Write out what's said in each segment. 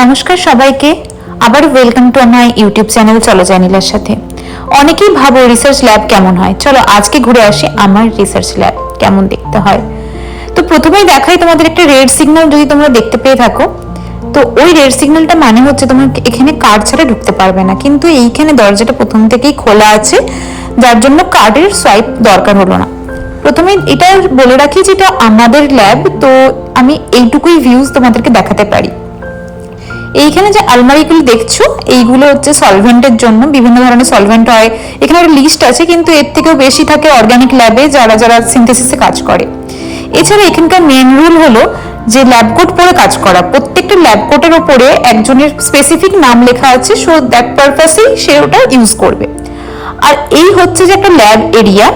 নমস্কার সবাইকে। আবার welcome to my YouTube channel চলো চ্যানেলের সাথে। অনেকেই ভাবো রিসার্চ ল্যাব কেমন হয়। চলো আজকে ঘুরে আসি আমার রিসার্চ ল্যাব কেমন দেখতে হয়। তো প্রথমেই দেখাই তোমাদের একটা রেড সিগন্যাল যদি তোমরা দেখতে পেয়ে থাকো। তো ওই রেড সিগন্যালটা মানে হচ্ছে তোমার এখানে কার্ড ছাড়া ঢুকতে পারবে না। কিন্তু এইখানে দরজাটা প্রথম থেকেই খোলা আছে। যার জন্য কার্ডের সোয়াইপ দরকার হলো না। প্রথমে এটা বলে রাখি যে এটা আমাদের ল্যাব তো আমি এইটুকুই ভিউজ তোমাদেরকে দেখাতে পারি। এইখানে যে আলমারিগুলো দেখছ, এইগুলো হচ্ছে সলভেন্টের জন্য, বিভিন্ন ধরনের সলভেন্ট হয়। এখানে একটা লিস্ট আছে, কিন্তু এর থেকেও বেশি থাকে অর্গানিক ল্যাবে যারা যারা সিনথেসিসে কাজ করে। এছাড়া এখানকার মেন রুল হলো যে ল্যাব কোট পরে কাজ করা। প্রত্যেকটা ল্যাব কোটের ওপরে একজনের স্পেসিফিক নাম লেখা আছে সো দ্যাট পারপাসেই সে ওটা ইউজ করবে। আর এই হচ্ছে যে একটা ল্যাব এরিয়া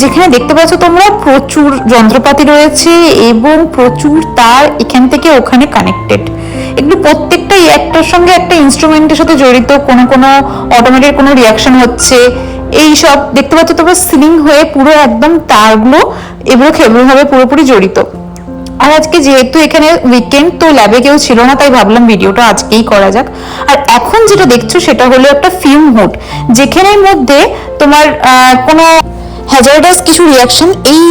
যেখানে দেখতে পাচ্ছ তোমরা প্রচুর যন্ত্রপাতি রয়েছে এবং প্রচুর তার এখান থেকে ওখানে কানেক্টেড এগুলো প্রত্যেকটাই একটার সঙ্গে একটা ইনস্ট্রুমেন্টের সাথে জড়িত, কোনো কোনো অটোমেটেড কোনো রিয়াকশন হচ্ছে। এই সব দেখতে পাচ্ছ তোমরা সিলিং হয়ে পুরো একদম তারগুলো এগুলো খেবলভাবে পুরোপুরি জড়িত। আর আজকে যেহেতু এখানে উইকেন্ড তো ল্যাবে কেউ ছিল না, তাই ভাবলাম ভিডিওটা আজকেই করা যাক। আর এখন যেটা দেখছ সেটা হলো একটা ফিল্ম হুড যেখানের মধ্যে তোমার কোনো হ্যাজার্ডাস কিছু রিয়াকশন এই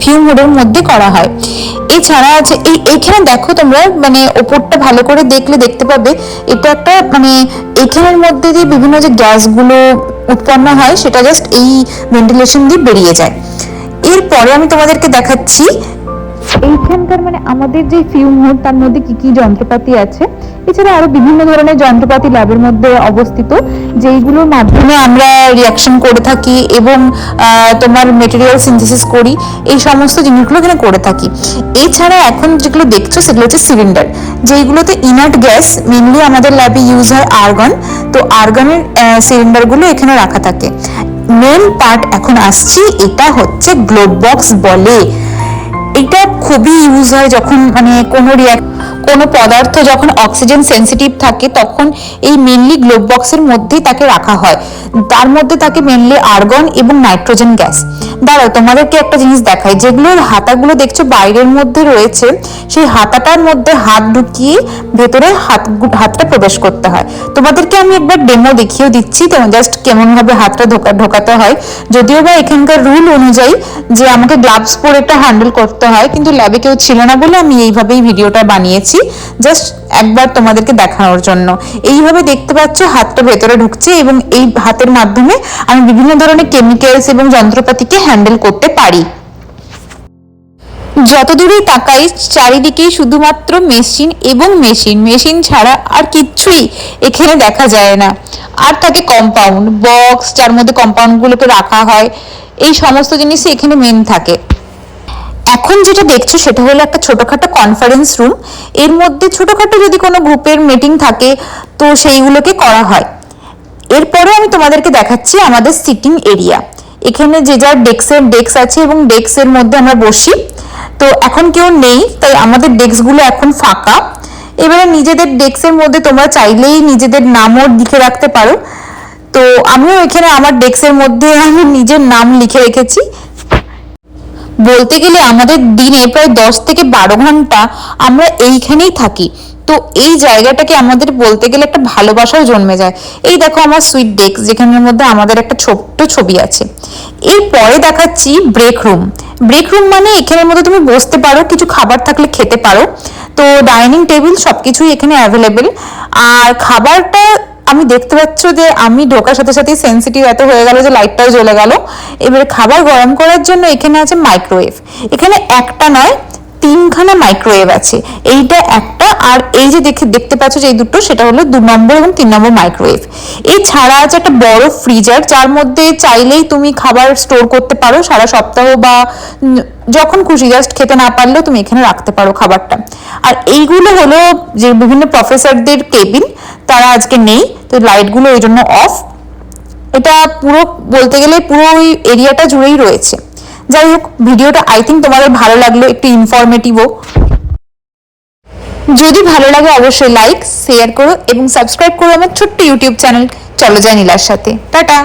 ফিউম হুডের মধ্যে করা হয়। এছাড়া আছে, এই এইখানে দেখো তোমরা মানে ওপরটা ভালো করে দেখলে দেখতে পাবে, এটা একটা মানে এখানের মধ্যে দিয়ে বিভিন্ন যে গ্যাসগুলো উৎপন্ন হয়, সেটা জাস্ট এই ভেন্টিলেশন দিয়ে বেরিয়ে যায়। এরপরে আমি তোমাদেরকে দেখাচ্ছি এইখানকার মানে আমাদের যে ফিউম হুড তার মধ্যে কি কি যন্ত্রপাতি আছে? এছাড়া আরও বিভিন্ন ধরনের যন্ত্রপাতি ল্যাবের মধ্যে অবস্থিত, যেইগুলোর মাধ্যমে আমরা রিয়াকশন করে থাকি এবং তোমার মেটেরিয়াল সিনথেসিস করি, এই সমস্ত জিনিসগুলো এখানে করে থাকি। এছাড়া এখন যেগুলো দেখছ, সেগুলো হচ্ছে সিলিন্ডার যেইগুলোতে ইনার্ট গ্যাস মেনলি আমাদের ল্যাবে ইউজ হয় আর্গন তো আর্গনের সিলিন্ডারগুলো এখানে রাখা থাকে। মেন পার্ট এখন আসছি, এটা হচ্ছে গ্লোব বক্স বলে। এটা খুবই ইউজ হয় যখন মানে কোনো রিয়াক্ট কোনো পদার্থ যখন অক্সিজেন সেন্সিটিভ থাকে তখন এই মেনলি গ্লোব বক্সের মধ্যেই তাকে রাখা হয়। তার মধ্যে থাকে মেনলি আর্গন এবং নাইট্রোজেন গ্যাস দাঁড়াও, তোমাদেরকে একটা জিনিস দেখাই। যেগুলোর হাতাগুলো দেখছ বাইরের মধ্যে রয়েছে, সেই হাতাটার মধ্যে হাত ঢুকিয়ে ভেতরে হাত হাতটা প্রবেশ করতে হয়। তোমাদেরকে আমি একবার ডেমো দেখিয়েও দিচ্ছি জাস্ট কেমন ভাবে হাতটা ঢোকা ঢোকাতে হয়। যদিও বা এখানকার রুল অনুযায়ী যে আমাকে গ্লাভস পরে এটা হ্যান্ডেল করতে হয়, কিন্তু ল্যাবে কেউ ছিল না বলে আমি এইভাবেই ভিডিওটা বানিয়েছি। জাস্ট একবার তোমাদেরকে দেখানোর জন্য। এইভাবে দেখতে পাচ্ছ হাতটা ভেতরে ঢুকছে এবং এই হাতের মাধ্যমে আমি বিভিন্ন ধরনের কেমিক্যালস এবং যন্ত্রপাতিকে হ্যান্ডেল করতে পারি। যত দূরেই তাকাই, চারিদিকেই শুধুমাত্র মেশিন এবং মেশিন মেশিন ছাড়া আর কিচ্ছুই এখানে দেখা যায় না। আর থাকে কম্পাউন্ড বক্স যার মধ্যে কম্পাউন্ডগুলোকে রাখা হয়, এই সমস্ত জিনিসই এখানে মেন থাকে। এখন যেটা দেখছ সেটা হলো একটা ছোটখাটো কনফারেন্স রুম এর মধ্যে ছোটখাটো যদি কোনো গ্রুপের মিটিং থাকে, তো সেইগুলোকে করা হয়। এরপরে আমি তোমাদেরকে দেখাচ্ছি আমাদের সিটিং এরিয়া এখানে যে যার ডেস্কের ডেস্ক আছে এবং ডেস্কের মধ্যে আমরা বসি। তো এখন কেউ নেই, তাই আমাদের ডেস্কগুলো এখন ফাঁকা। এবারে নিজেদের ডেস্কের মধ্যে তোমরা চাইলেই নিজেদের নামও লিখে রাখতে পারো। তো আমিও এখানে আমার ডেস্কের মধ্যে আমি নিজের নাম লিখে রেখেছি। বলতে গেলে আমাদের দিনে প্রায় দশ থেকে বারো ঘণ্টা আমরা এইখানেই থাকি। তো এই জায়গাটাকে আমাদের বলতে গেলে একটা ভালোবাসাও জন্মে যায়। এই দেখো আমার সুইট ডেস্ক যেখানের মধ্যে আমাদের একটা ছোট্ট ছবি আছে। এরপরে দেখাচ্ছি ব্রেক রুম ব্রেক রুম মানে এখানের মধ্যে তুমি বসতে পারো, কিছু খাবার থাকলে খেতে পারো। তো ডাইনিং টেবিল সবকিছুই এখানে অ্যাভেলেবেল আর খাবারটা আমি দেখতে পাচ্ছ যে আমি ঢোকার সাথে সাথেই সেন্সিটিভ এত হয়ে গেল যে লাইটটাও জ্বলে গেল। এবারে খাবার গরম করার জন্য এখানে আছে মাইক্রোওয়েভ এখানে একটা নয়, তিনখানা মাইক্রোওয়েভ আছে। এইটা একটা, আর এই যে দেখে, দেখতে পাচ্ছ যে এই দুটো, সেটা হলো দু নম্বর এবং তিন নম্বর মাইক্রোওয়েভ এছাড়া আছে একটা বড় ফ্রিজার যার মধ্যে চাইলেই তুমি খাবার স্টোর করতে পারো। সারা সপ্তাহ বা যখন খুশি জাস্ট খেতে না পারলেও তুমি এখানে রাখতে পারো খাবারটা। আর এইগুলো হলো যে বিভিন্ন প্রফেসরদের কেবিন তারা আজকে নেই, তো লাইটগুলো ওই জন্য অফ এটা পুরো বলতে গেলে পুরো ওই এরিয়াটা জুড়েই রয়েছে। যাই হোক, ভিডিওটা আই থিঙ্ক তোমাদের ভালো লাগল, একটু ইনফরমেটিভও যদি ভালো লাগে অবশ্যই লাইক শেয়ার করো এবং সাবস্ক্রাইব করো আমার ছোট্ট ইউটিউব চ্যানেল চলো যাই নীলার সাথে। টাটা!